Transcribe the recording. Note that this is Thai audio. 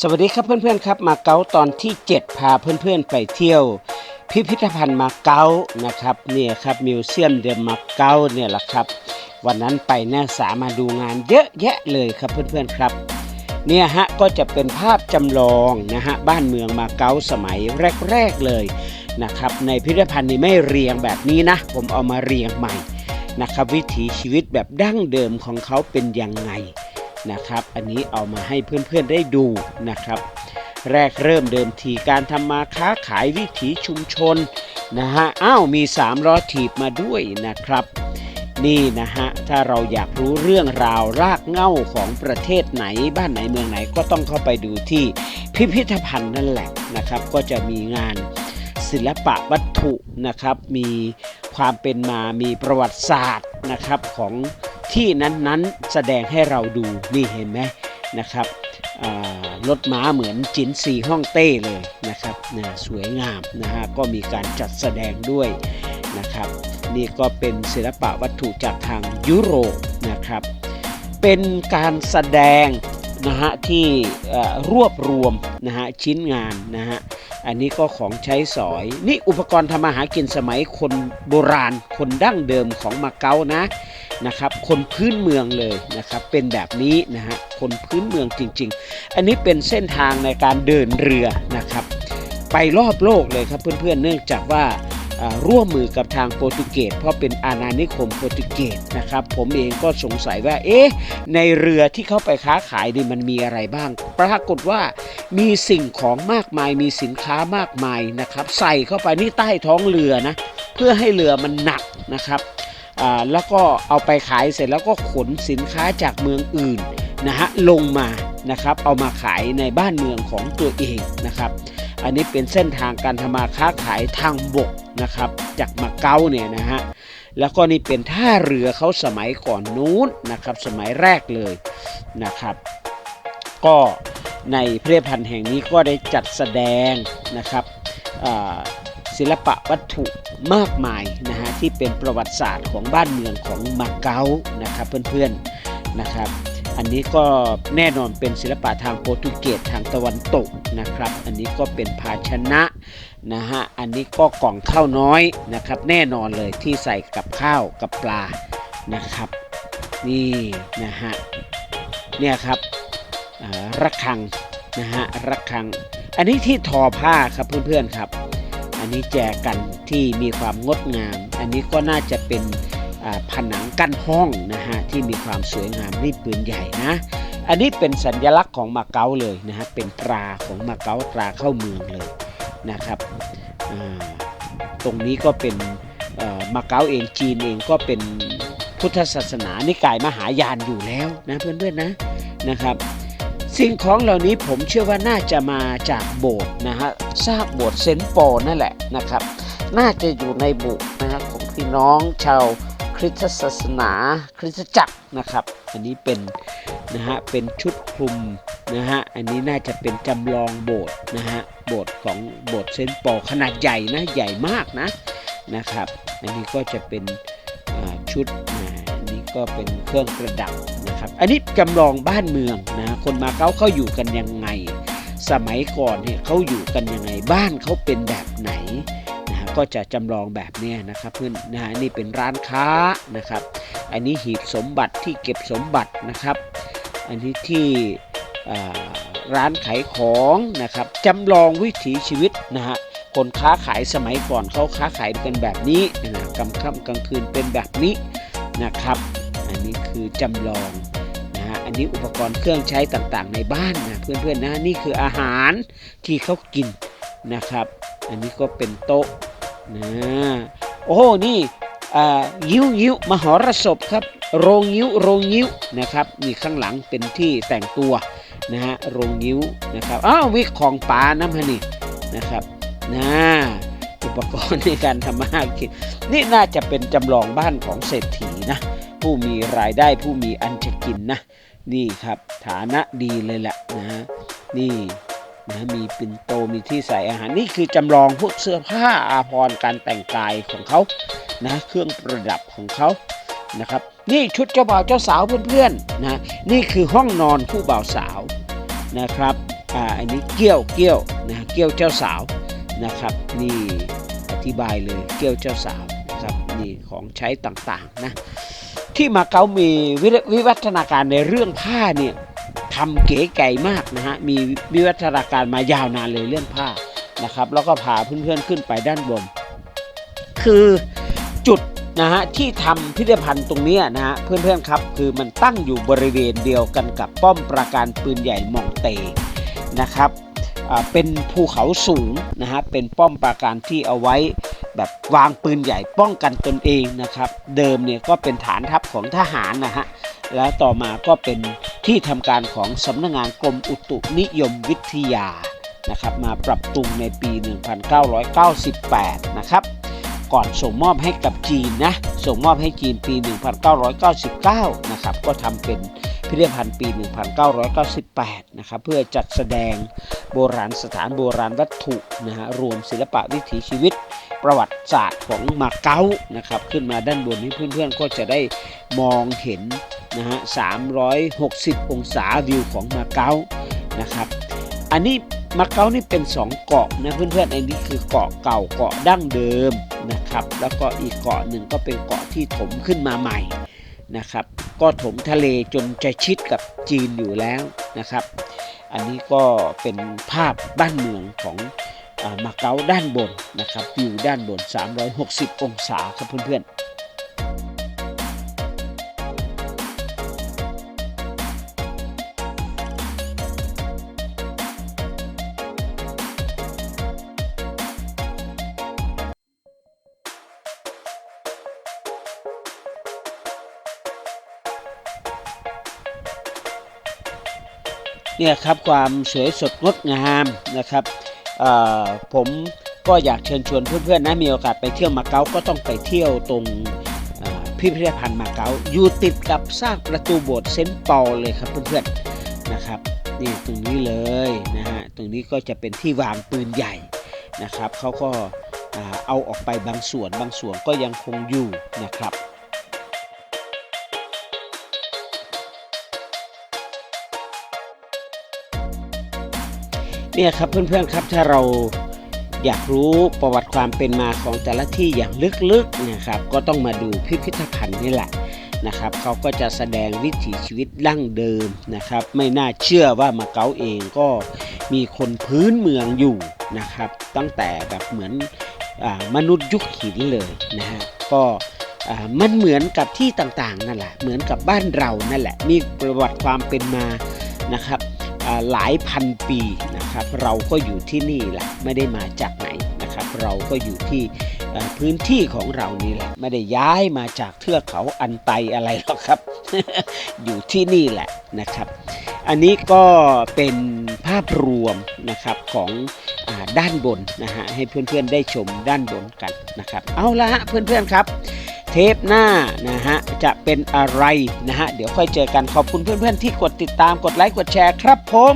สวัสดีครับเพื่อนๆครับมาเก๊าตอนที่ 7 พาเพื่อนๆไปเที่ยว พิพิธภัณฑ์มาเก๊านะครับเนี่ยครับมิวเซียมเดมาเก๊าเนี่ยแหละครับ วันนั้นไปแน่สามาดูงานเยอะแยะเลยครับเพื่อนๆครับเนี่ยฮะก็จะเป็นภาพจำลองนะฮะบ้านเมืองมาเก๊าสมัยแรกๆเลยนะครับในพิพิธภัณฑ์นี้ไม่เรียงแบบนี้นะ ผมเอามาเรียงใหม่นะครับวิถีชีวิตแบบดั้งเดิมของเขาเป็นยังไง นะครับ อันนี้เอามาให้เพื่อนๆได้ดูนะครับ แรกเริ่มเดิมทีการทำมาค้าขายวิถีชุมชนนะฮะอ้าวมี3ล้อถีบมาด้วยนะครับนี่นะฮะ ถ้าเราอยากรู้เรื่องราวรากเหง้าของประเทศไหนบ้านไหนเมืองไหนก็ต้องเข้าไปดูที่พิพิธภัณฑ์นั่นแหละนะครับ ก็จะมีงานศิลปะวัตถุนะครับ มีความเป็นมามีประวัติศาสตร์นะครับของ ที่นั้นๆแสดงให้เราดูนี่เห็นไหมนะครับรถม้าเหมือนจินซีฮ่องเต้เลยนะครับนี่ยสวยงามนะฮะก็มีการจัดแสดงด้วยนะครับ นี่ก็เป็นศิลปะวัตถุจากทางยุโรปนะครับ เป็นการแสดงนะฮะที่รวบรวมนะฮะชิ้นงานนะฮะอันนี้ก็ของใช้สอย นี่อุปกรณ์ทำมาหากินสมัยคนโบราณคนดั้งเดิมของมาเก๊านะ นะครับ คนพื้นเมืองเลยนะครับ เป็นแบบนี้นะฮะ คนพื้นเมืองจริง ๆ อันนี้เป็นเส้นทางในการเดินเรือนะครับ ไปรอบโลกเลยครับเพื่อนๆ เนื่องจากว่าร่วมมือกับทางโปรตุเกสเพราะเป็นอาณานิคมโปรตุเกสนะครับ ผมเองก็สงสัยว่า เอ๊ะ ในเรือที่เขาไปค้าขายนี่มันมีอะไรบ้าง ปรากฏว่ามีสิ่งของมากมายมีสินค้ามากมายนะครับ ใส่เข้าไปนี่ใต้ท้องเรือนะ เพื่อให้เรือมันหนักนะครับ แล้วก็เอาไปขายเสร็จแล้วก็ขนสินค้าจากเมืองอื่นนะฮะลงมานะครับเอามาขายในบ้านเมืองของตัวเองนะครับ อันนี้เป็นเส้นทางการทำมาค้าขายทางบกนะครับ จากมาเก๊าเนี่ยนะฮะแล้วก็นี่เป็นท่าเรือเขาสมัยก่อนนู้นนะครับ สมัยแรกเลยนะครับ ก็ในพิพิธภัณฑ์แห่งนี้ก็ได้จัดแสดงนะครับ ศิลปะวัตถุมากมายนะฮะที่เป็นประวัติศาสตร์ของบ้านเมืองของมาเก๊านะครับเพื่อนๆนะครับ อันนี้ก็แน่นอนเป็นศิลปะทางโปรตุเกสทางตะวันตกนะครับ อันนี้ก็เป็นภาชนะนะฮะอันนี้ก็กล่องข้าวน้อยนะครับ แน่นอนเลยที่ใส่กับข้าวกับปลานะครับ นี่นะฮะเนี่ยครับระฆังนะฮะระฆัง อันนี้ที่ทอผ้าครับเพื่อนๆครับ อันนี้แจกันที่มีความงดงาม อันนี้ก็น่าจะเป็นผนังกั้นห้องนะฮะที่มีความสวยงามนี่ปืนใหญ่นะ อันนี้เป็นสัญลักษณ์ของมาเก๊าเลยนะฮะเป็นตราของมาเก๊าตราเข้าเมืองเลยนะครับตรงนี้ก็เป็นมาเก๊าเองจีนเองก็เป็นพุทธศาสนานิกายมหายานอยู่แล้วนะเพื่อนๆนะนะครับ สิ่งของเหล่านี้ผมเชื่อว่าน่าจะมาจากโบสถ์นะฮะซากโบสถ์เซนต์ปอนั่นแหละนะครับ น่าจะอยู่ในโบุนะฮะของพี่น้องชาวคริสตศาสนาคริสตจักรนะครับ อันนี้เป็นนะฮะเป็นชุดคลุมนะฮะอันนี้น่าจะเป็นจำลองโบสถ์นะฮะโบสถ์ของโบสถ์เซนต์ปอลขนาดใหญ่นะใหญ่มากนะนะครับ อันนี้ก็จะเป็นชุดอันนี้ก็เป็นเครื่องประดับ นะครับ อันนี้จำลองบ้านเมืองนะคนมาเก๊าเขาอยู่กันยังไง สมัยก่อนเนี่ยเขาอยู่กันยังไงบ้านเขาเป็นแบบไหนนะก็จะจำลองแบบนี้นะครับเพื่อนนะฮะนี่เป็นร้านค้านะครับ อันนี้หีบสมบัติที่เก็บสมบัตินะครับ อันนี้ที่ร้านขายของนะครับจำลองวิถีชีวิตนะฮะคนค้าขายสมัยก่อนเขาค้าขายกันแบบนี้นะกลางค่ำกลางคืนเป็นแบบนี้นะครับ อันนี้คือจำลองนะฮะอันนี้อุปกรณ์เครื่องใช้ต่างๆ ในบ้านนะเพื่อนๆนะนี่คืออาหารที่เขากินนะครับ อันนี้ก็เป็นโต๊ะนะโอ้โหนี่อ่ายิ้วยิ้วมหรสพครับโรงยิ้วโรงยิ้วนะครับนี่ข้างหลังเป็นที่แต่งตัวนะฮะโรงยิ้วนะครับอ้าววิของปลาน้ำฮะนี่นะครับนะอุปกรณ์ในการทำมาหากินนี่น่าจะเป็นจำลองบ้านของเศรษฐีนะ ผู้มีรายได้ผู้มีอันจะกินนะ นี่ครับฐานะดีเลยแหละนะฮะนี่นะมีปิ่นโตมีที่ใส่อาหารนี่คือจำลองพวกเสื้อผ้าอาภรณ์การแต่งกายของเขานะเครื่องประดับของเขานะครับ นี่ชุดเจ้าบ่าวเจ้าสาวเพื่อนๆนะนี่คือห้องนอนคู่บ่าวสาวนะครับอ่าอันนี้เกี้ยวเกี้ยวนะเกี้ยวเจ้าสาวนะครับ นี่อธิบายเลยเกี้ยวเจ้าสาวนะครับนี่ของใช้ต่างๆนะ ที่มาเก๊ามีวิวิวัฒนาการในเรื่องผ้าเนี่ยทำเก๋ไก่มากนะฮะมีวิวัฒนาการมายาวนานเลยเรื่องผ้านะครับ แล้วก็พาเพื่อนๆขึ้นไปด้านบน คือจุดนะฮะที่ทำพิพิธภัณฑ์ตรงนี้นะฮะเพื่อนๆครับ คือมันตั้งอยู่บริเวณเดียวกันกับป้อมปราการปืนใหญ่มองเตนะครับอ่าเป็นภูเขาสูงนะฮะเป็นป้อมปราการที่เอาไว้ แบบวางปืนใหญ่ป้องกันตนเองนะครับ เดิมเนี่ยก็เป็นฐานทัพของทหารนะฮะแล้วต่อมาก็เป็นที่ทำการของสำนักงานกรมอุตุนิยมวิทยานะครับมาปรับปรุงในปี 1998 นะครับก่อนส่งมอบให้กับจีนนะส่งมอบให้จีนปี 1999 นะครับก็ทำเป็นพิพิธภัณฑ์ปี 1998 นะครับเพื่อจัดแสดงโบราณสถานโบราณวัตถุนะฮะรวมศิลปะวิถีชีวิต ประวัติศาสตร์ของมาเก๊านะครับขึ้นมาด้านบนนี้เพื่อนๆก็จะได้มองเห็นนะฮะ 360 องศาวิวของมาเก๊านะครับ อันนี้มาเก๊านี่เป็น 2 เกาะนะเพื่อนๆอันนี้คือเกาะเก่าเกาะดั้งเดิมนะครับ แล้วก็อีกเกาะหนึ่งก็เป็นเกาะที่ถมขึ้นมาใหม่นะครับ ก็ถมทะเลจนจะชิดกับจีนอยู่แล้วนะครับ อันนี้ก็เป็นภาพบ้านเมืองของ มาเก๊าด้านบนนะครับวิวด้านบน 360 องศาครับเพื่อนๆเนี่ยครับความสวยสดงดงามนะครับ ผมก็อยากเชิญชวนเพื่อนๆนะมีโอกาสไปเที่ยวมาเก๊าก็ต้องไปเที่ยวตรงพิพิธภัณฑ์มาเก๊าอยู่ติดกับสร้างประตูโบสถ์เซนต์ปอลเลยครับเพื่อนๆนะครับนี่ตรงนี้เลยนะฮะตรงนี้ก็จะเป็นที่วางปืนใหญ่นะครับเขาก็เอาออกไปบางส่วนบางส่วนก็ยังคงอยู่นะครับ เนี่ยครับเพื่อนๆครับถ้าเราอยากรู้ประวัติความเป็นมาของแต่ละที่อย่างลึกๆนะครับ ก็ต้องมาดูพิพิธภัณฑ์นี่แหละนะครับเขาก็จะแสดงวิถีชีวิตดั้งเดิมนะครับ ไม่น่าเชื่อว่ามาเก๊าเองก็มีคนพื้นเมืองอยู่นะครับ ตั้งแต่แบบเหมือนอมนุษย์ยุคหินเลยนะฮะก็มันเหมือนกับที่ต่างๆนั่นแหละเหมือนกับบ้านเรานั่นแหละ มีประวัติความเป็นมานะครับ หลายพันปีนะครับ เราก็อยู่ที่นี่แหละไม่ได้มาจากไหนนะครับ เราก็อยู่ที่พื้นที่ของเรานี่แหละ ไม่ได้ย้ายมาจากเทือกเขาอันไตอะไรหรอกครับ อยู่ที่นี่แหละนะครับ อันนี้ก็เป็นภาพรวมนะครับของอด้านบนนะฮะให้เพื่อนๆได้ชมด้านบนกันนะครับ เอาละฮะเพื่อนๆครับ เทปหน้านะฮะจะเป็นอะไรนะฮะเดี๋ยวค่อยเจอกันขอบคุณเพื่อนๆที่กดติดตามกดไลค์กดแชร์ครับผม